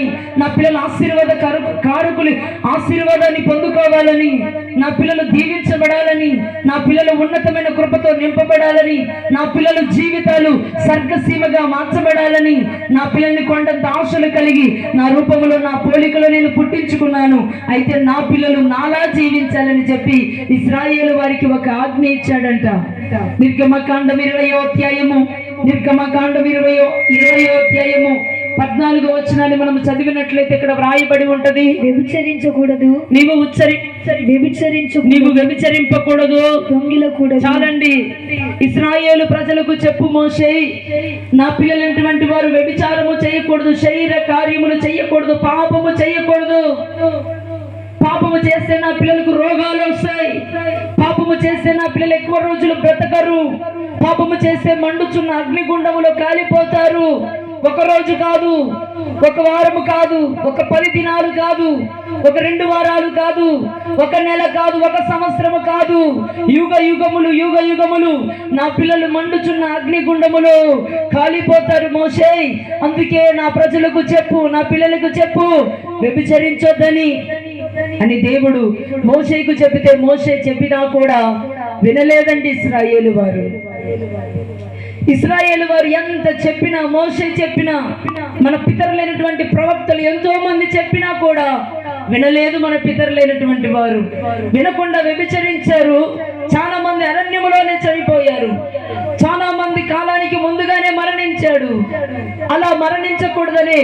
ఉండాలని నా పిల్లల ఆశీర్వాద కారకులు ఆశీర్వాదాన్ని పొందుకోవాలని నా పిల్లలు దీవించబడాలని నా పిల్లలు ఉన్నతమైన కృపతో నింపబడాలని నా పిల్లల జీవితాలు సర్గసీమగా మార్చబడాలని నా పిల్లల్ని కొండంత ఆశలు కలిగి నా రూపంలో నా పోలికలో నేను పుట్టించుకున్నాను. అయితే నా పిల్లలు నాలా జీవించాలని చెప్పి ఇస్రాయేల్ వారికి ఒక ఆజ్ఞ ఇచ్చాడంట. నిర్గమకాండం ఇరవయో అధ్యాయము నిర్గమకాండం ఇరవయో ఇరవయో అధ్యాయము. పద్నాలుగో వచనాన్ని మనం చదివినట్లయితే ఇక్కడ వ్రాయబడి ఉంటది. వ్యభిచరించకూడదు నీవు ఉచ్చరి వ్యభిచరించు నీవు వ్యభిచరింపకూడదు దొంగిలకూడదు. చాలండి. ఇస్రాయేలు ప్రజలకు చెప్పు మోషే. నా పిల్లలైనటువంటి వారు వ్యభిచారము చేయకూడదు శరీర కార్యములు చేయకూడదు పాపము చేయకూడదు. పాపము చేస్తే నా పిల్లలకు రోగాలు వస్తాయి. పాపము చేస్తే నా పిల్లలు ఎక్కువ రోజులు బ్రతకరు. పాపము చేస్తే మండుచున్న అగ్నిగుండములో కాలిపోతారు. ఒక రోజు కాదు ఒక వారము కాదు ఒక పది దినాలు కాదు ఒక రెండు వారాలు కాదు ఒక నెల కాదు ఒక సంవత్సరము కాదు. యుగ యుగములు యుగ యుగములు నా పిల్లలు మండుచున్న అగ్నిగుండములో కాలిపోతారు మోసే అందుకే నా ప్రజలకు చెప్పు నా పిల్లలకు చెప్పు వ్యభిచరించొద్దని అని దేవుడు మోసేకు చెబితే మోసే చెప్పినా కూడా వినలేదండి ఇస్రాయేలు వారు. ఇస్రాయేల్ వారు ఎంత చెప్పినా మోసే చెప్పినా మన పితరులైనటువంటి ప్రవక్తలు ఎంతో మంది చెప్పినా కూడా వినలేదు మన పితరులైనటువంటి వారు. వినకుండా వ్యభిచరించారు. చాలా మంది అరణ్యములోనే చనిపోయారు. చాలా మంది కాలానికి ముందుగానే మరణించాడు. అలా మరణించకూడదని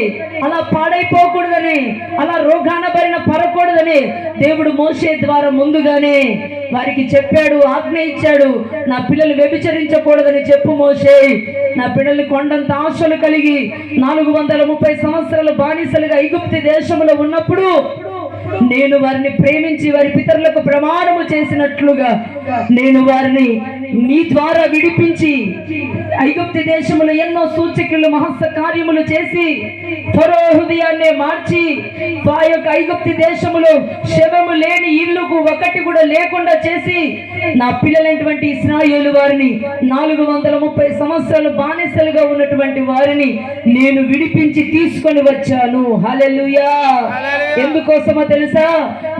అలా పాడైపోకూడదని అలా రోగాన భరిన పడకూడదని దేవుడు మోసే ద్వారా ముందుగానే వారికి చెప్పాడు ఆజ్ఞ ఇచ్చాడు. నా పిల్లలు వ్యభిచరించకూడదని చెప్పు మోసే నా పిల్లలు కొండంత ఆశలు కలిగి నాలుగు వందల ముప్పై సంవత్సరాలు బానిసలుగా ఐగుప్తి దేశంలో ఉన్నప్పుడు నేను వారిని ప్రేమించి వారి పితరులకు ప్రమాణము చేసినట్లుగా నేను వారిని నీ ద్వారా విడిపించి ఐగుప్తి దేశములో ఎన్నో సూచకులు మహస్స కార్యములు చేసి ఫరో హృదయాన్నే మార్చి ఆ యొక్క ఐగుప్తి దేశములో శవము లేని ఇల్లుకు ఒకటి కూడా లేకుండా చేసి నా పిల్లలైనటువంటి ఇస్రాయేలు వారిని నాలుగు వందల ముప్పై సంవత్సరాలు బానిసలుగా ఉన్నటువంటి వారిని నేను విడిపించి తీసుకొని వచ్చాను. హల్లెలూయా! ఎందుకోసమో తెలుసా?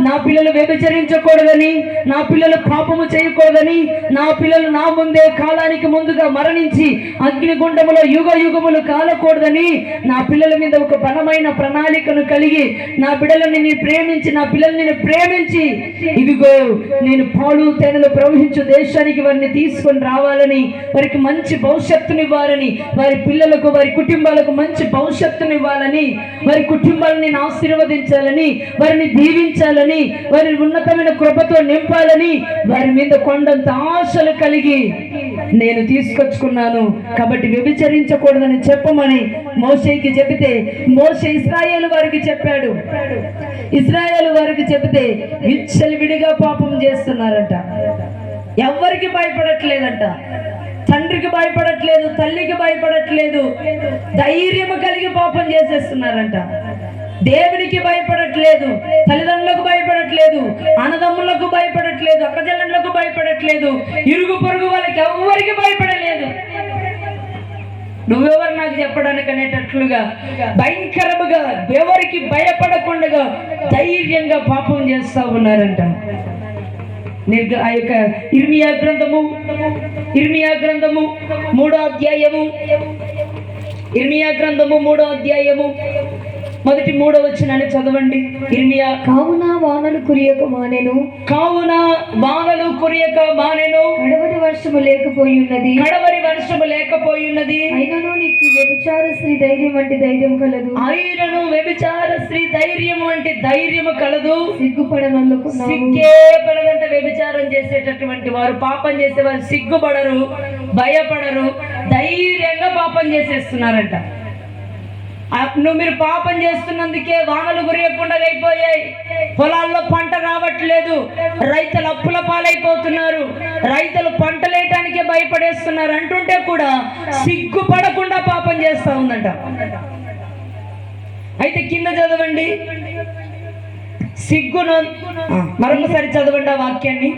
నా పిల్లలు వ్యభిచరించకూడదని నా పిల్లలు పాపము చేయకూడదని నా పిల్లలు నా ముందే కాలానికి ముందుగా మరణించి అగ్నిగుండములో యుగ యుగములు కాలకూడదని నా పిల్లల మీద ఒక బలమైన ప్రణాళికను కలిగి నా బిడ్డలని నేను ప్రేమించి నా పిల్లల్ని నేను ప్రేమించి ఇదిగో నేను పాలు తేనెలు ప్రవహించు దేశానికి వారిని తీసుకొని రావాలని వారికి మంచి భవిష్యత్తునివ్వాలని వారి పిల్లలకు వారి కుటుంబాలకు మంచి భవిష్యత్తునివ్వాలని వారి కుటుంబాలను నేను ఆశీర్వదించాలని వారిని దీవించాలని వారిని ఉన్నతమైన కృపతో నింపాలని వారి మీద కొండంత ఆశలు కలిగి నేను తీసుకొచ్చుకున్నాను. కాబట్టి వ్యభిచరించకూడదని చెప్పమని మోషేకి చెబితే మోషే ఇస్రాయేల్ వారికి చెప్పాడు. ఇస్రాయేల్ వారికి చెబితే విడిగా పాపం చేస్తున్నారంట. ఎవ్వరికి భయపడట్లేదంట. తండ్రికి భయపడట్లేదు తల్లికి భయపడట్లేదు. ధైర్యం కలిగి పాపం చేసేస్తున్నారంట. దేవునికి భయపడట్లేదు తల్లిదండ్రులకు భయపడట్లేదు అన్నదమ్ములకు భయపడట్లేదు అక్కజల్లకు భయపడట్లేదు ఇరుగు పొరుగు వాళ్ళకి ఎవ్వరికి భయపడలేదు. నువ్వెవరు నాకు చెప్పడానికి అనేటట్లుగా భయంకరముగా ఎవరికి భయపడకుండా ధైర్యంగా పాపం చేస్తా ఉన్నారంట. ఆ యొక్క ఇర్మియా గ్రంథము ఇర్మియా గ్రంథము మూడో అధ్యాయము ఇర్మియా గ్రంథము మూడో అధ్యాయము మొదటి మూడో వచ్చినాన్ని చదవండి. ఇర్మియా కావున వానలు కురియక మానెను. కావున వానలు కురియక మానెను. కడవరి వర్షము లేకపోయి ఉన్నది కడవరి వర్షము లేకపోయున్నది. అయినను నీకు వ్యభిచార స్త్రీ ధైర్యం వంటి ధైర్యం కలదు. ఆయనను వ్యభిచార స్త్రీ ధైర్యం వంటి ధైర్యము కలదు. సిగ్గుపడనల్లుకున్నావు సిగ్గే పడదంట వ్యభిచారం చేసేటటువంటి వారు. పాపం చేసేవారు సిగ్గుపడరు భయపడరు ధైర్యంగా పాపం చేసేస్తున్నారంట. నువ్వు మీరు పాపం చేస్తున్నందుకే వానలు గురియకుండా అయిపోయాయి పొలాల్లో పంట రావట్లేదు. రైతులు అప్పుల పాలైపోతున్నారు. రైతులు పంటలేయటానికే భయపడేస్తున్నారు అంటుంటే కూడా సిగ్గుపడకుండా పాపం చేస్తా ఉందంట. అయితే కింద చదవండి. సిగ్గున. మరొకసారి చదవండి ఆ వాక్యాన్ని.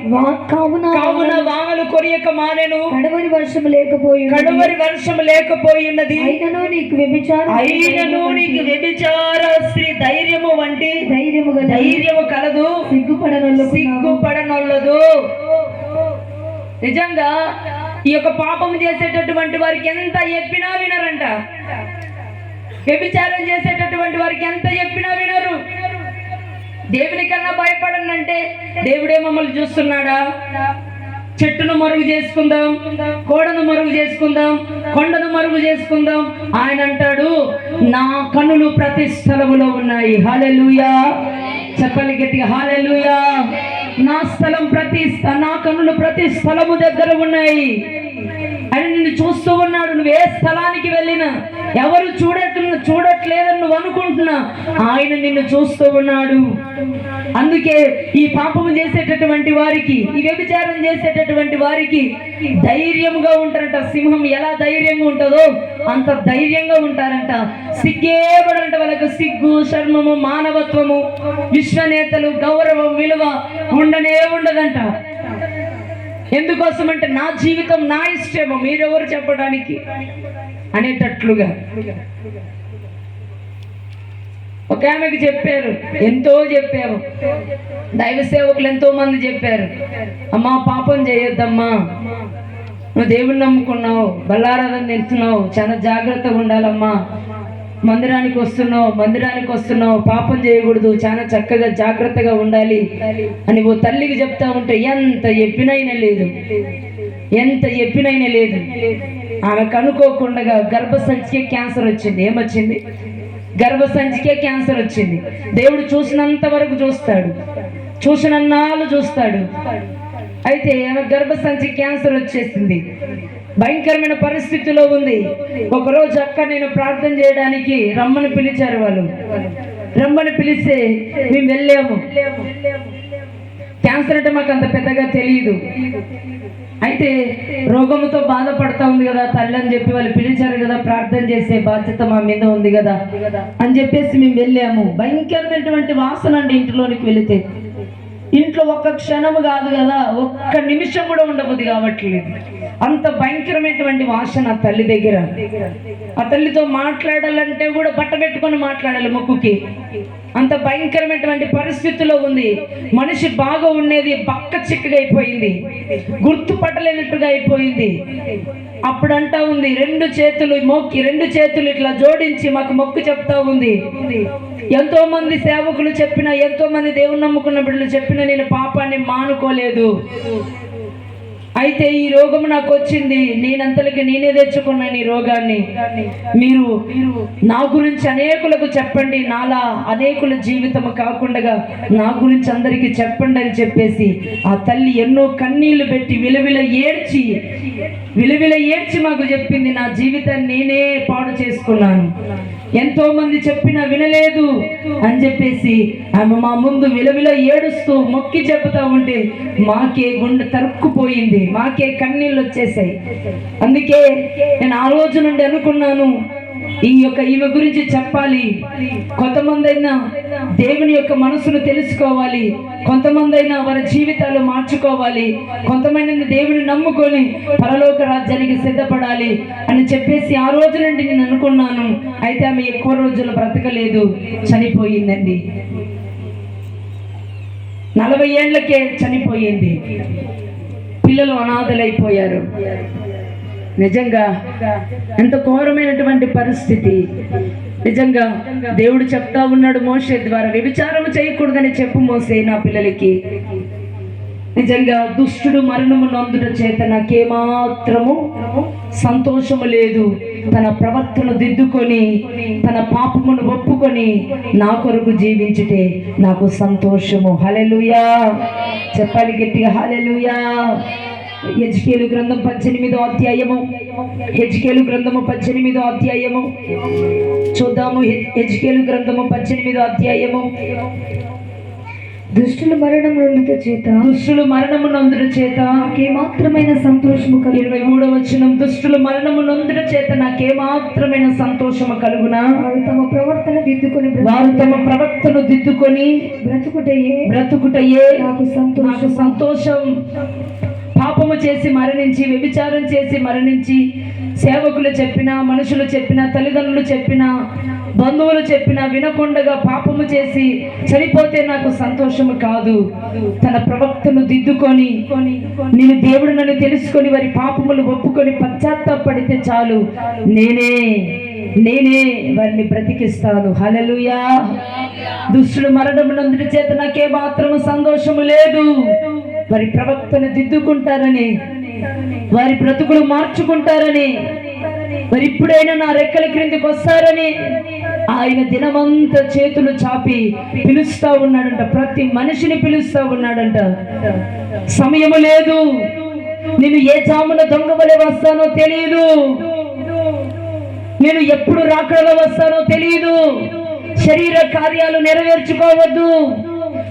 కావున వానలు కొరియక మానేను. కడవరి వర్షం లేకపోయి కడవరి వర్షం లేకపోయి అయినను నీకు వ్యభిచార. అయినను నీకు వ్యభిచార ధైర్యము వంటి ధైర్యము ధైర్యము కలదు. సిగ్గుపడనొల్ల సిగ్గుపడనొల్లదు. నిజంగా ఈ యొక్క పాపం చేసేటటువంటి వారికి ఎంత చెప్పినా వినరంట. వ్యభిచారం చేసేటటువంటి వారికి ఎంత చెప్పినా వినరు. దేవునికన్నా భయపడనంటే దేవుడే మమ్మల్ని చూస్తున్నాడా? చెట్టును మరుగు చేసుకుందాం కోడను మరుగు చేసుకుందాం కొండను మరుగు చేసుకుందాం. ఆయన అంటాడు నా కనులు ప్రతి స్థలములో ఉన్నాయి. హాలెలుయా చెప్పలి గట్టిగా హాలెలుయా నా స్థలం ప్రతి నా కనులు ప్రతి స్థలము దగ్గర ఉన్నాయి. ఆయన నిన్ను చూస్తూ ఉన్నాడు నువ్వు ఏ స్థలానికి వెళ్ళినా. ఎవరు చూడట్ల చూడట్లేదని నువ్వు అనుకుంటున్నా. ఆయన నిన్ను చూస్తూ ఉన్నాడు. అందుకే ఈ పాపము చేసేటటువంటి వారికి ఈ వ్యభిచారం చేసేటటువంటి వారికి ధైర్యంగా ఉంటారంట. సింహం ఎలా ధైర్యంగా ఉంటుందో అంత ధైర్యంగా ఉంటారంట. సిగ్గేపడంట వాళ్ళకు. సిగ్గు శర్మము మానవత్వము విశ్వనేతలు గౌరవం విలువ ఉండనే ఉండదంట. ఎందుకోసం అంటే నా జీవితం నా ఇష్టము. మీరెవరు చెప్పడానికి? అనేటట్లుగా. ఒక ఆమెకు చెప్పారు ఎంతో చెప్పారు. దైవ సేవకులు ఎంతో మంది చెప్పారు. అమ్మా పాపం చేయొద్దమ్మా. నువ్వు దేవుని నమ్ముకున్నావు బల్లారాధన తెలుస్తున్నావు చాలా జాగ్రత్తగా ఉండాలమ్మా. మందిరానికి వస్తున్నావు మందిరానికి వస్తున్నావు పాపం చేయకూడదు చాలా చక్కగా జాగ్రత్తగా ఉండాలి అని ఓ తల్లికి చెప్తా ఉంటే ఎంత చెప్పినైనా లేదు. ఎంత చెప్పినైనా లేదు. ఆమె అనుకోకుండా గర్భసంచికే క్యాన్సర్ వచ్చింది. ఏమొచ్చింది? గర్భసంచికే క్యాన్సర్ వచ్చింది. దేవుడు చూసినంత వరకు చూస్తాడు. చూసినన్నాళ్ళు చూస్తాడు. అయితే ఆమె గర్భసంచి క్యాన్సర్ వచ్చేసింది. భయంకరమైన పరిస్థితిలో ఉంది. ఒకరోజు అక్క నేను ప్రార్థన చేయడానికి రమ్మని పిలిచారు వాళ్ళు. రమ్మని పిలిస్తే మేము వెళ్ళాము. క్యాన్సర్ అంటే మాకు అంత పెద్దగా తెలియదు. అయితే రోగముతో బాధపడతా ఉంది కదా తల్లి అని చెప్పి వాళ్ళు పిలిచారు కదా ప్రార్థన చేసే బాధ్యత మా మీద ఉంది కదా. అని చెప్పేసి మేము వెళ్ళాము. భయంకరమైనటువంటి వాసన అండి ఇంట్లోనికి వెళితే. ఇంట్లో ఒక్క క్షణము కాదు కదా ఒక్క నిమిషం కూడా ఉండబుద్ది కావట్లేదు. అంత భయంకరమైనటువంటి వాసన ఆ తల్లి దగ్గర. ఆ తల్లితో మాట్లాడాలంటే కూడా బట్ట పెట్టుకొని మాట్లాడాలి ముక్కుకి. అంత భయంకరమైనటువంటి పరిస్థితిలో ఉంది. మనిషి బాగా ఉండేది పక్క చిక్కగా అయిపోయింది గుర్తుపట్టలేనట్టుగా అయిపోయింది. అప్పుడంటా ఉంది రెండు చేతులు మొక్కి రెండు చేతులు ఇట్లా జోడించి మాకు మొక్కు చెప్తా ఉంది. ఎంతో మంది సేవకులు చెప్పిన ఎంతో మంది దేవుని నమ్ముకున్న బిడ్డలు చెప్పిన నేను పాపాన్ని మానుకోలేదు. అయితే ఈ రోగం నాకు వచ్చింది. నేనంతలకి నేనే తెచ్చుకున్నాను ఈ రోగాన్ని. మీరు నా గురించి అనేకులకు చెప్పండి. నాలా అనేకుల జీవితం కాకుండా నా గురించి అందరికీ చెప్పండి అని చెప్పేసి ఆ తల్లి ఎన్నో కన్నీళ్ళు పెట్టి విలువిల ఏడ్చి విలువిల ఏడ్చి మాకు చెప్పింది. నా జీవితాన్ని నేనే పాడు చేసుకున్నాను. ఎంతో మంది చెప్పినా వినలేదు అని చెప్పేసి ఆమె మా ముందు విలవిల ఏడుస్తూ మొక్కి చెబుతా ఉంటే మాకే గుండె తరుక్కుపోయింది మాకే కన్నీళ్ళు వచ్చేసాయి. అందుకే నేను ఆ రోజు నుండి అనుకున్నాను ఈ యొక్క ఈమె గురించి చెప్పాలి. కొంతమంది అయినా దేవుని యొక్క మనసును తెలుసుకోవాలి. కొంతమందైనా వారి జీవితాలు మార్చుకోవాలి. కొంతమంది దేవుని నమ్ముకొని పరలోక రాజ్యానికి సిద్ధపడాలి అని చెప్పేసి ఆ రోజు నుండి నేను అనుకున్నాను. అయితే ఆమె ఎక్కువ రోజులు బ్రతకలేదు. చనిపోయిందండి. నలభై ఏళ్ళకే చనిపోయింది. పిల్లలు అనాథలైపోయారు. నిజంగా ఎంత ఘోరమైనటువంటి పరిస్థితి. నిజంగా దేవుడు చెప్తా ఉన్నాడు మోసే ద్వారా వ్యభిచారం చేయకూడదని చెప్పు మోసే నా పిల్లలకి. నిజంగా దుష్టుడు మరణము నందుట చేత నాకేమాత్రము సంతోషము లేదు. తన ప్రవర్తన దిద్దుకొని తన పాపమును ఒప్పుకొని నా కొరకు జీవించుటే నాకు సంతోషము. హలెలుయా చెప్పాలి గట్టిగా హలెలుయా హెచ్కేలు గ్రంథం పద్దెనిమిదో అధ్యాయము. హెచ్కేలు గ్రంథము పద్దెనిమిదో అధ్యాయము. చూద్దాము హెచ్కేలు గ్రంథము పద్దెనిమిదో అధ్యాయము. దుష్టుల మరణం నొందుట చేత. దుష్టులు మరణము నొందుట చేత. నాకేమాత్రమైన సంతోషము కలిగి ఇరవై మూడవ వచనం దుష్టులు మరణము నొందుట చేత నాకేమాత్రమైన సంతోషము కలుగునా? వారు తమ ప్రవర్తన దిద్దుకొని వారు తమ ప్రవక్తను దిద్దుకొని బ్రతుకుటయే. బ్రతుకుటయే. నాకు నాకు సంతోషం సంతోషం. పాపము చేసి మరణించి వ్యభిచారం చేసి మరణించి సేవకులు చెప్పిన మనుషులు చెప్పిన తల్లిదండ్రులు చెప్పిన బంధువులు చెప్పిన వినకుండగా పాపము చేసి చనిపోతే నాకు సంతోషము కాదు. తన ప్రవక్తను దిద్దుకొని నేను దేవుడు నన్ను తెలుసుకొని వారి పాపములు ఒప్పుకొని పశ్చాత్తాపడితే చాలు. నేనే నేనే వారిని బ్రతికిస్తాను. హలలుయా దుష్టుడు మరణం నందుడి చేత నాకే మాత్రము సంతోషము లేదు. వారి ప్రవక్తను దిద్దుకుంటారని వారి బ్రతుకులు మార్చుకుంటారని మరి ఇప్పుడైనా నా రెక్కల క్రిందికి వస్తారని ఆయన దినమంతా చేతులు చాపి పిలుస్తా ఉన్నాడంట. ప్రతి మనిషిని పిలుస్తా ఉన్నాడంట. సమయము లేదు. నేను ఏ జామున దొంగ వలె వస్తానో తెలియదు నేను ఎప్పుడు రాకడలో వస్తానో తెలియదు శరీర కార్యాలు నెరవేర్చుకోవద్దు.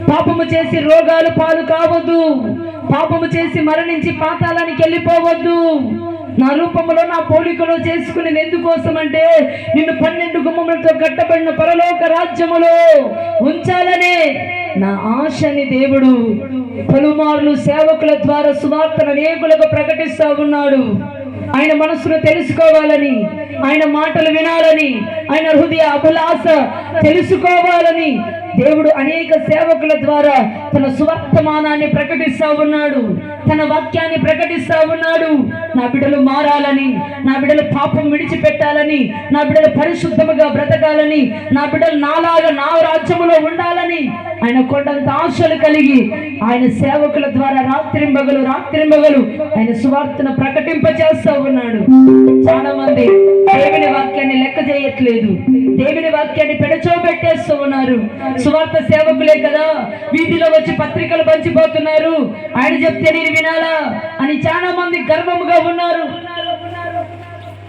పాపము చేసి రోగాలు పాలు కావద్దు. పాపము చేసి మరణించి పాతాళానికి వెళ్ళిపోవద్దు. నా రూపంలో నా పోలికలో చేసుకుని ఎందుకోసం అంటే నిన్ను పన్నెండు గుమ్మములతో కట్టబడిన పరలోక రాజ్యములో ఉంచాలనే నా ఆశని దేవుడు. పలుమార్లు సేవకుల ద్వారా సువార్తను అనేకులకు ప్రకటిస్తా ఉన్నాడు. ఆయన మనసును తెలుసుకోవాలని ఆయన మాటలు వినాలని ఆయన హృదయ అభిలాష తెలుసుకోవాలని దేవుడు అనేక సేవకుల ద్వారా తన సువర్తమానాన్ని ప్రకటిస్తా ఉన్నాడు. తన వాక్యాన్ని ప్రకటిస్తా ఉన్నాడు. నా బిడ్డలు మారాలని నా బిడ్డలు పాపం విడిచిపెట్టాలని నా బిడ్డలు పరిశుద్ధముగా బ్రతకాలని నా బిడ్డలు నాలాగా నా రాజ్యములో ఉండాలని ఆయన కొండంత ఆశలు కలిగి ఆయన సేవకుల ద్వారా రాత్రింబగలు రాత్రింబగలు ఆయన సువార్తను ప్రకటింపచేస్తా ఉన్నాడు. చాలా మంది దేవుని వాక్యాన్ని లెక్క చేయట్లేదు. దేవుని వాక్యాన్ని పెడచోబెట్టేస్తూ ఉన్నారు. సువార్త సేవకులే కదా. వీధిలో వచ్చి పత్రికలు పంచిపోతున్నారు. ఆయన చెప్తే నేను వినాలా? అని చాలా మంది గర్వముగా ఉన్నారు.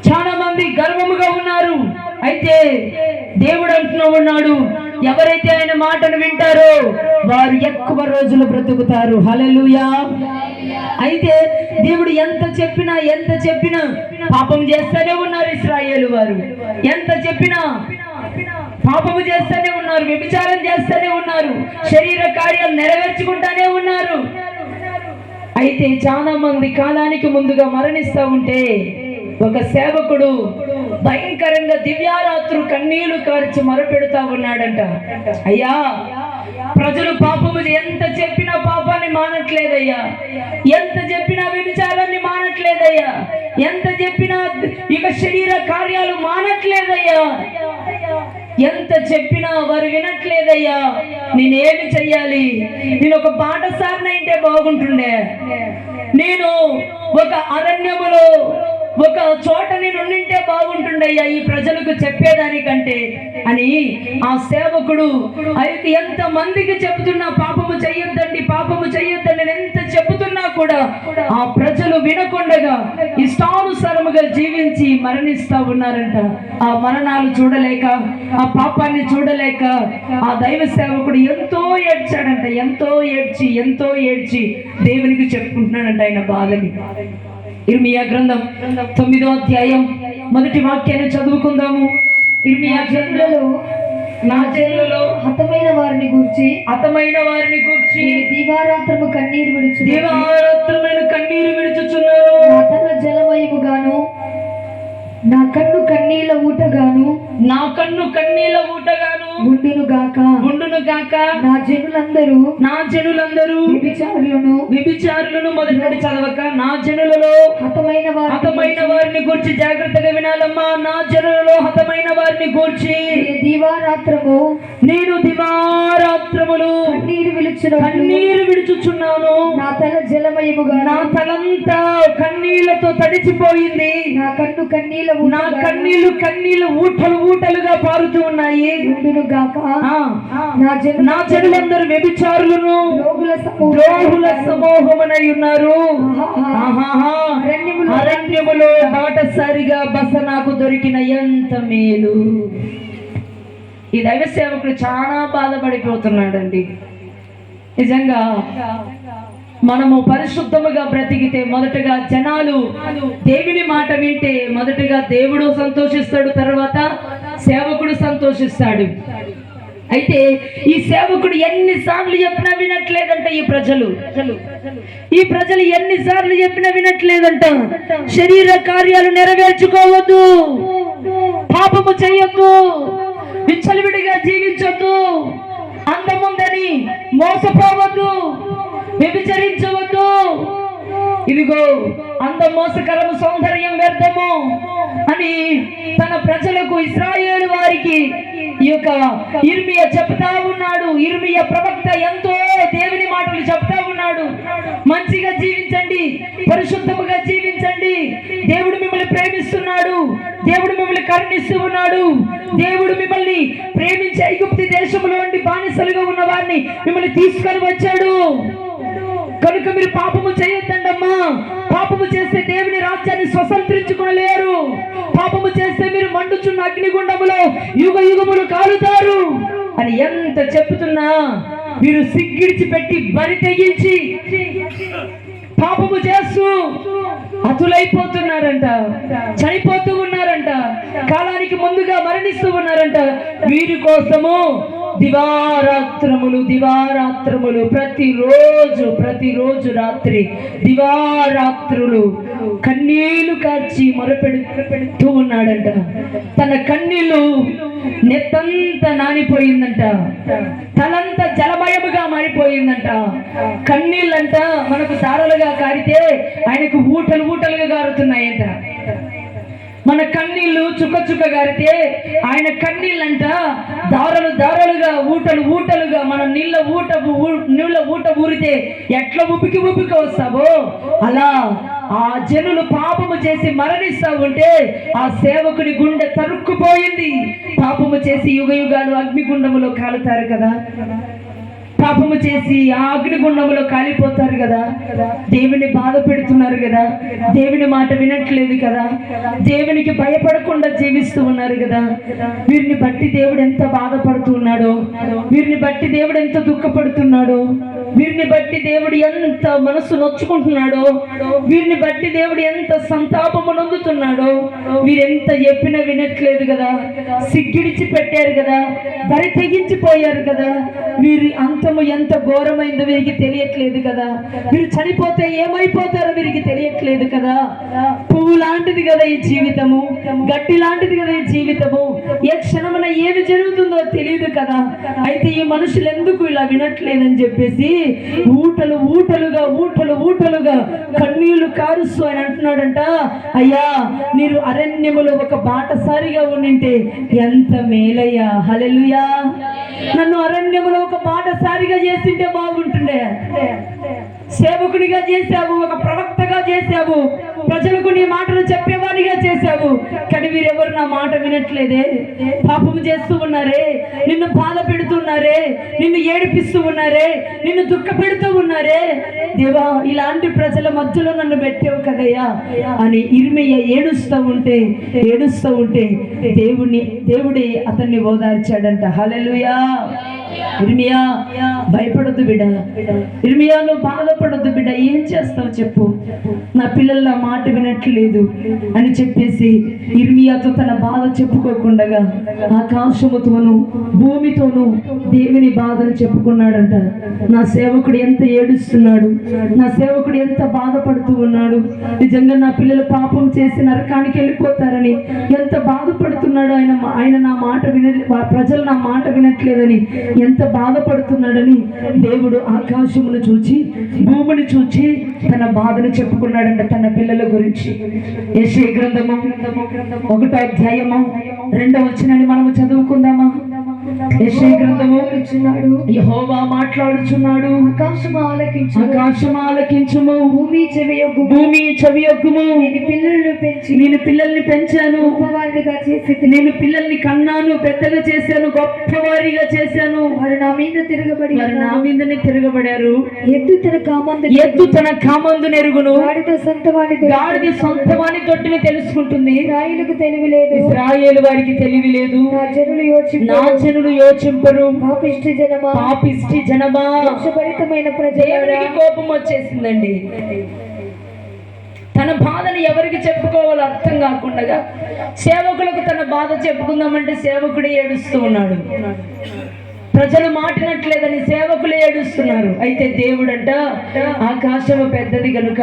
చాలా మంది గర్వముగా ఉన్నారు. అయితే దేవుడు అంటున్నా ఉన్నాడు ఎవరైతే ఆయన మాటను వింటారో వారు ఎక్కువ రోజులు బ్రతుకుతారు. హలలుయా అయితే దేవుడు ఎంత చెప్పినా ఎంత చెప్పినా పాపం చేస్తూనే ఉన్నారు ఇస్రాయేల్ వారు. ఎంత చెప్పినా పాపము చేస్తూనే ఉన్నారు వ్యభిచారం చేస్తూనే ఉన్నారు. శరీర కార్యాలు నెరవేర్చుకుంటానే అయితే చాలా మంది కాలానికి ముందుగా మరణిస్తూ ఉంటే ఒక సేవకుడు భయంకరంగా దివ్యారాత్రు కన్నీళ్ళు కార్చి మరపెడుతా ఉన్నాడంట. అయ్యా ప్రజలు పాపము ఎంత చెప్పినా పాపాన్ని మానట్లేదయ్యా. ఎంత చెప్పినా వ్యభిచారాన్ని మానట్లేదయ్యా. ఎంత చెప్పినా ఇక శరీర కార్యాలు మానట్లేదయ్యా. ఎంత చెప్పినా వారు వినట్లేదయ్యా. నేనేమి చెయ్యాలి? నేను ఒక పాఠశాలని అయితే బాగుంటుండే. నేను ఒక అరణ్యములో ఒక చోట నేను ఉండింటే బాగుంటుండయ్యా ఈ ప్రజలకు చెప్పేదానికంటే అని ఆ సేవకుడు అయితే ఎంత మందికి చెబుతున్నా పాపము చెయ్యొద్దండి పాపము చెయ్యొద్దండి నేను ఎంత కూడా ఆ ప్రజలు వినకుండగా ఇష్టానుసారముగా జీవించి మరణిస్తా ఉన్నారంట. ఆ మరణాలు చూడలేక ఆ పాపాన్ని చూడలేక ఆ దైవ సేవకుడు ఎంతో ఏడ్చాడంట ఎంతో ఏడ్చి ఎంతో ఏడ్చి దేవునికి చెప్పుకుంటున్నాడంట ఆయన బాధని. ఇర్మియా గ్రంథం తొమ్మిదో అధ్యాయం మొదటి వాక్యాన్ని చదువుకుందాము. ఇర్మియా గ్రంథంలో నా జనులలో హతమైన వారిని గూర్చి హతమైన వారిని నేను దీవారాత్రము కన్నీరు విడుచు దేవారత్రమైన కన్నీరు విడుచుచున్నాను. నా తల జలమయముగాను నా కన్ను కన్నీల ఊటగాను. నా కన్ను కన్నీల ఊటగాను. ఉండును గాక. ఉండును గాక. నా జనులందరూ నా జనులందరూ వ్యభిచారులను విభిచారులను మొదటి చదవక నా జనులలో హతమైన వారిని హతమైన వారిని గూర్చి జాగ్రత్తగా వినాలమ్మా. నా జనులలో హతమైన వారిని గూర్చి దీవారాత్రము నేను దివారాత్రములు కన్నీరు విలుచున కన్నీరు విడుచుచున్నాను. నా తల జలమయముగా నా తలంతా కన్నీళ్ళతో తడిచిపోయింది. నా కన్ను నా కన్నీళ్ళు కన్నీళ్ళు ఊటలు ఊటలుగా పారుతూ ఉన్నాయి. గాక. నా జను నా జనులందరూ వ్యభిచారులను రోగుల ద్రోహుల సమూహమునై ఉన్నారు. అరణ్యములో బాటసారిగా బస నాకు దొరికిన ఎంత మేలు. ఈ దైవ సేవకుడు చాలా బాధపడిపోతున్నాడండి. నిజంగా. మనము పరిశుద్ధముగా బ్రతికితే మొదటగా జనాలు దేవుని మాట వింటే మొదటగా దేవుడు సంతోషిస్తాడు తర్వాత సేవకుడు సంతోషిస్తాడు. అయితే ఈ సేవకుడు ఎన్నిసార్లు చెప్పినా వినట్లేదంట ఈ ప్రజలు. ఈ ప్రజలు ఎన్నిసార్లు చెప్పినా వినట్లేదంట. శరీర కార్యాలు నెరవేర్చుకోవద్దు. పాపము చేయొద్దు. విచ్చలవిడిగా జీవించొద్దు. అందముందని మోసపోవద్దు. వ్యభిచరించవద్దు. ఇదిగో అంద మోసకరము సౌందర్యం వ్యర్థము అని తన ప్రజలకు ఇస్రాయేల్ వారికి ఈ యొక్క ఇర్మియ చెప్తా ఉన్నాడు. ఇర్మియ ప్రవక్త ఎంతో దేవుని మాటలు చెప్తా ఉన్నాడు. మంచిగా జీవించండి పరిశుద్ధముగా జీవించండి. దేవుడు మిమ్మల్ని ప్రేమిస్తున్నాడు. దేవుడు మిమ్మల్ని కరుణిస్తూ ఉన్నాడు. దేవుడు మిమ్మల్ని ప్రేమించి ఐగుప్తి దేశంలో నుండి బానిసలుగా ఉన్న వారిని మిమ్మల్ని తీసుకొని వచ్చాడు. కనుక మీరు పాపము చేయొద్దండమ్మా. పాపము చేస్తే దేవుని రాజ్యాన్ని స్వతంత్రించుకోలేరు పాపము చేస్తే మీరు మండుచున్న అగ్నిగుండములో యుగ యుగములు కాలుతారు అని ఎంత చెప్తున్నా మీరు సిగ్గిడిచి పెట్టి బరి తెగించి పాపము చేస్తూ అతులైపోతున్నారంట చనిపోతూ ఉన్నారంట కాలానికి ముందుగా మరణిస్తూ ఉన్నారంట. వీరి కోసము దివారాత్రములు దివారాత్రములు ప్రతిరోజు ప్రతిరోజు రాత్రి దివారాత్రులు కన్నీళ్ళు కార్చి మొరపెడు పెడుతూ ఉన్నాడంట. తన కన్నీళ్ళు నెత్తంతా నానిపోయిందంట. తలంతా జలమయముగా మారిపోయిందంట. కన్నీళ్ళంట మనకు సారలుగా కారితే ఆయనకు ఊటలు ఊటలుగా కారుతున్నాయంట. మన కన్నీళ్ళు చుక్క చుక్క గారితే ఆయన కన్నీళ్ళంట. దారలు దారలుగా ఊటలు ఊటలుగా మన నీళ్ళ ఊట నీళ్ళ ఊట ఊరితే ఎట్లా ఉపికి ఉపికి వస్తావో? అలా ఆ జనులు పాపము చేసి మరణిస్తా ఉంటే ఆ సేవకుని గుండె తరుక్కుపోయింది. పాపము చేసి యుగ యుగాలు అగ్నిగుండములో కాలుతారు కదా. పాపము చేసి ఆ అగ్నిగుండంలో కాలిపోతారు కదా. దేవుని బాధ పెడుతున్నారు కదా. దేవుని మాట వినట్లేదు కదా. దేవునికి భయపడకుండా జీవిస్తూ ఉన్నారు కదా. వీరిని బట్టి దేవుడు ఎంత బాధపడుతున్నాడో వీరిని బట్టి దేవుడు ఎంత దుఃఖపడుతున్నాడో. వీరిని బట్టి దేవుడు ఎంత మనసు నొచ్చుకుంటున్నాడో. వీరిని బట్టి దేవుడు ఎంత సంతాపము నొందుతున్నాడో. వీరెంత చెప్పినా వినట్లేదు కదా. సిగ్గిడిచి పెట్టారు కదా. దరి తెగించిపోయారు కదా. వీరి అంత అంతము ఎంత ఘోరమైందో వీరికి తెలియట్లేదు కదా. మీరు చనిపోతే ఏమైపోతారో వీరికి తెలియట్లేదు కదా. పువ్వు లాంటిది కదా ఈ జీవితము. గట్టి లాంటిది కదా ఈ జీవితము. ఏ క్షణమున ఏమి జరుగుతుందో తెలియదు కదా. అయితే ఈ మనుషులు ఎందుకు ఇలా వినట్లేదని చెప్పేసి ఊటలు ఊటలుగా ఊటలు ఊటలుగా కన్నీళ్ళు కారుస్తూ ఆయన అంటున్నాడంట అయ్యా మీరు అరణ్యములో ఒక బాటసారిగా ఉండింటే ఎంత మేలయ్యా. హలెలుయా నన్ను అరణ్యములో ఒక అధికారిగా చేసింటే బాగుంటుండే. సేవకునిగా చేశావు ఒక ప్రవక్తగా చేశావు. ప్రజలకు నీ మాటలు చెప్పేవాడిగా చేశావు. కానీ వీరెవరు నా మాట వినట్లేదే. పాపం చేస్తూ ఉన్నారే నిన్ను బాధ పెడుతున్నారే నిన్ను ఏడిపిస్తూ ఉన్నారే నిన్ను దుఃఖ పెడుతూ ఉన్నారే. దేవా ఇలాంటి ప్రజల మధ్యలో నన్ను పెట్టావు కదయ్యా. అని ఇర్మియ ఏడుస్తూ ఉంటే ఏడుస్తూ ఉంటే దేవుణ్ణి దేవుడే అతన్ని ఓదార్చాడంట. హలెలుయా ఇర్మియా భయపడొద్దు బిడ్డ. ఇర్మియా నువ్వు బాధపడొద్దు బిడ్డ. ఏం చేస్తావు చెప్పు. నా పిల్లల మాట వినట్లేదు అని చెప్పేసి ఇర్మియాతో తన బాధ చెప్పుకోకుండగా ఆకాశముతోను భూమితోను దేవుని బాధను చెప్పుకున్నాడంట. నా సేవకుడు ఎంత ఏడుస్తున్నాడు. నా సేవకుడు ఎంత బాధపడుతూ ఉన్నాడు. నిజంగా నా పిల్లలు పాపం చేసి నరకానికి వెళ్ళిపోతారని ఎంత బాధపడుతున్నాడు. ఆయన ఆయన నా మాట విన ప్రజలు నా మాట వినట్లేదని ఎంత బాధపడుతున్నాడని దేవుడు ఆకాశమును చూచి భూమిని చూచి తన బాధను చెప్పుకున్నాడంట తన పిల్లల గురించి. యశే గ్రంథము ఒకటో అధ్యాయము రెండవ వచ్చినని మనము చదువుకుందామా? గ్రంథము యెహోవా మాట్లాడుచున్నాడు. ఆకాశం ఆలకించు ఆకాశం ఆలకించుము. భూమి చెవియొగ్గు భూమి చెవియొగ్గుము. నేను పిల్లలను పెంచి నేను పిల్లల్ని పెంచాను. గొప్పవారిగా చేసి నేను పిల్లల్ని కన్నాను పెద్దగా చేశాను గొప్పవారిగా చేశాను. వారు నా మీద తిరగబడి వారు నా మీదనే తిరగబడారు. ఎద్దు తన కామందు ఎద్దు తన కామందు నెరుగును. వాడితో సొంత వాడితో గాడిది సొంతమాని తొట్టిని తెలుసుకుంటుంది. రాయులకు తెలివి లేదు. ఇస్రాయేలు వారికి తెలివి లేదు. నా జనులు యోచి నా జనులు యోచింపరు పాపిష్టి జనమా? పాపిష్టి జనమా? విషభరితమైన ప్రజలారా? దేవునికి కోపం వచ్చేసిందండి. తన బాధను ఎవరికి చెప్పుకోవాలో అర్థం కాకుండా సేవకులకు తన బాధ చెప్పుకుందామంటే సేవకుడే ఏడుస్తూ ఉన్నాడు. ప్రజలు మాటినట్లేదని సేవకులు ఏడుస్తున్నారు. అయితే దేవుడంట ఆకాశము పెద్దది గనుక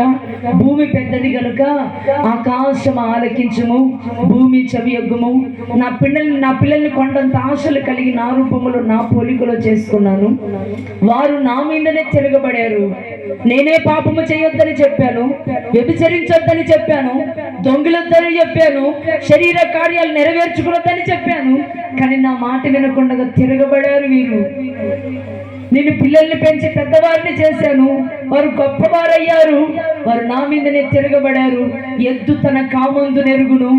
భూమి పెద్దది గనుక ఆకాశం ఆలకించము భూమి చెవియొగ్గుము. నా పిల్లల్ని నా పిల్లల్ని కొండంత ఆశలు కలిగి నా రూపములో నా పోలికలో చేసుకున్నాను. వారు నా మీదనే తిరగబడారు. నేనే పాపము చేయొద్దని చెప్పాను వ్యభిచరించొద్దని చెప్పాను దొంగిలొద్దని చెప్పాను శరీర కార్యాలు నెరవేర్చుకోవద్దని చెప్పాను. కానీ నా మాట వినకుండా తిరగబడారు మీరు నేను పిల్లల్ని పెంచి పెద్దవారిని చేశాను. వారు గొప్పవారయ్యారు. వారు నా మీదనే తిరగబడారు. ఎద్దు తన కామందు నెరుగును.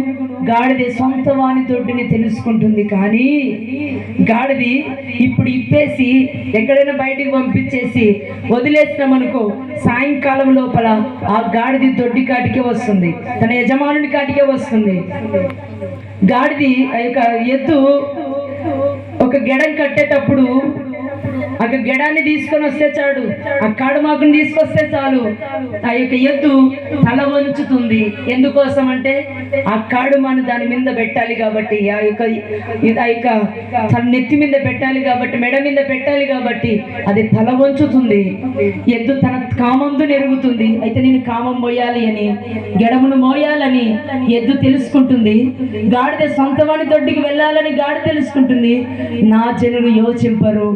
గాడిద సొంత వాని దొడ్డిని తెలుసుకుంటుంది. కానీ గాడిది ఇప్పుడు ఇప్పేసి ఎక్కడైనా బయటికి పంపించేసి వదిలేసినామనుకో సాయంకాలం లోపల ఆ గాడిది దొడ్డి కాటికే వస్తుంది. తన యజమానుడి కాటికే వస్తుంది. గాడిది ఆ యొక్క ఎద్దు ఒక గెడం కట్టేటప్పుడు ఆ గెడాన్ని తీసుకొని వస్తే చాడు ఆ కాడుమాకుని తీసుకొస్తే చాలు. ఆ యొక్క ఎద్దు తల వంచుతుంది. ఎందుకోసం అంటే ఆ కాడుమాను దాని మీద పెట్టాలి కాబట్టి ఆ యొక్క ఆ యొక్క తన నెత్తి మీద పెట్టాలి కాబట్టి మెడ మీద పెట్టాలి కాబట్టి అది తల వంచుతుంది. ఎద్దు తన కామందు నెరుగుతుంది. అయితే నేను కామం మోయాలి అని గెడమును మోయాలని ఎద్దు తెలుసుకుంటుంది. గాడిద సొంతవాణి దొడ్డికి వెళ్ళాలని గాడి తెలుసుకుంటుంది. నా జనులు యోచింపరు.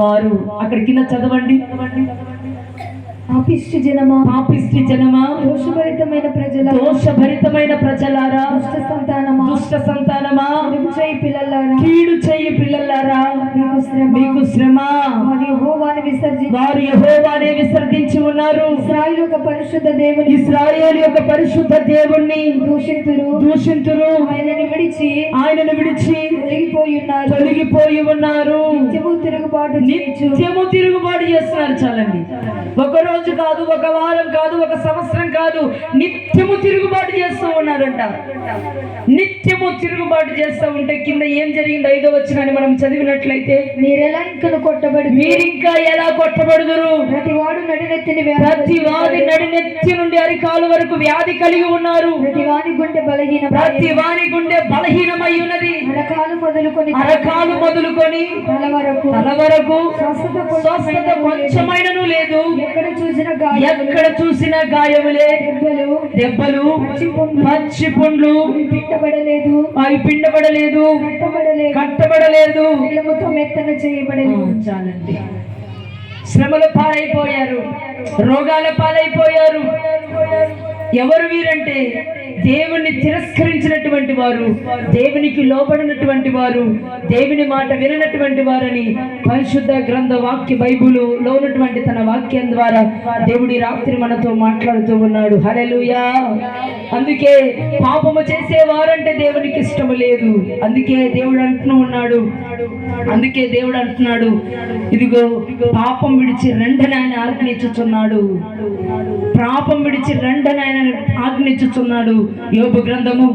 వారు అక్కడ కింద చదవండి. పాపిష్టి జనమా? పాపిష్టి జనమా? దోషభరితమైన ప్రజల? దోషభరితమైన ప్రజలారా? దుష్ట సంతానమా? దుష్ట సంతానమా? చేయి పిల్లలారా? కీడు చెయ్యి పిల్లలారా? మీకు శ్రమ? మీకు శ్రమ? వారి యెహోవాను విసర్జి వారు యెహోవానే విసర్జించి ఉన్నారు. ఇస్రాయేలు యొక్క పరిశుద్ధ దేవుని ఇస్రాయేల్ యొక్క పరిశుద్ధ దేవుణ్ణి దూషితులు దూషింతురు. ఆయనను విడిచి ఆయనను విడిచి తొలగిపోయి ఉన్నారు. తొలగిపోయి ఉన్నారు. తిరుగుబాటు నిత్యము తిరుగుబాటు చేస్తున్నారు చాలండి. ఒక రోజు కాదు ఒక వారం కాదు ఒక సంవత్సరం కాదు నిత్యము తిరుగుబాటు చేస్తూ ఉన్నారంట. నిత్యము తిరుగుబాటు చేస్తూ ఉంటే కింద ఏం జరిగింది? ఐదో వచ్చిన మనం చదివినట్లయితే మీరెలా ఇంకను కొట్టబడి మీరింకా ఎలా కొట్టబడుదురు? ప్రతి వాడు నడినెత్తిని ప్రతి వారి నడినెత్తి నుండి అరికాలు వరకు వ్యాధి కలిగి ఉన్నారు. ప్రతి వాని గుండె బలహీన ప్రతి వారి గుండె బలహీనమై ఉన్నది. అరకాలు మొదలుకొని అరకాలు మొదలుకొని తల వరకు. తల వరకు స్వస్థత స్వస్థత కొంచెమైనను లేదు. ఎక్కడ చూసిన గాయములు? ఎక్కడ చూసిన గాయములే? దెబ్బలు? దెబ్బలు? పచ్చి పుండ్లు? పిండబడలేదు. అవి పిండబడలేదు. కట్టబడలేదు. కట్టబడలేదు. నీలముతో మెత్తన చేయబడలేదు. చాలండి. శ్రమల పాలైపోయారు. రోగాల పాలైపోయారు. ఎవరు వీరంటే? దేవుని తిరస్కరించినటువంటి వారు దేవునికి లోబడినటువంటి వారు దేవుని మాట విననటువంటి వారని పరిశుద్ధ గ్రంథ వాక్య బైబుల్లో ఉన్నటువంటి తన వాక్యం ద్వారా దేవుడి రాత్రి మనతో మాట్లాడుతూ ఉన్నాడు. హల్లెలూయా. అందుకే పాపము చేసేవారంటే దేవునికి ఇష్టము లేదు. అందుకే దేవుడు అంటూ ఉన్నాడు. అందుకే దేవుడు అంటున్నాడు ఇదిగో పాపం విడిచి రెండని ఆయన ఆజ్ఞించుచున్నాడు. పాపం విడిచి రెండని ఆయన ఆజ్ఞించుచున్నాడు. యోపు గ్రంథము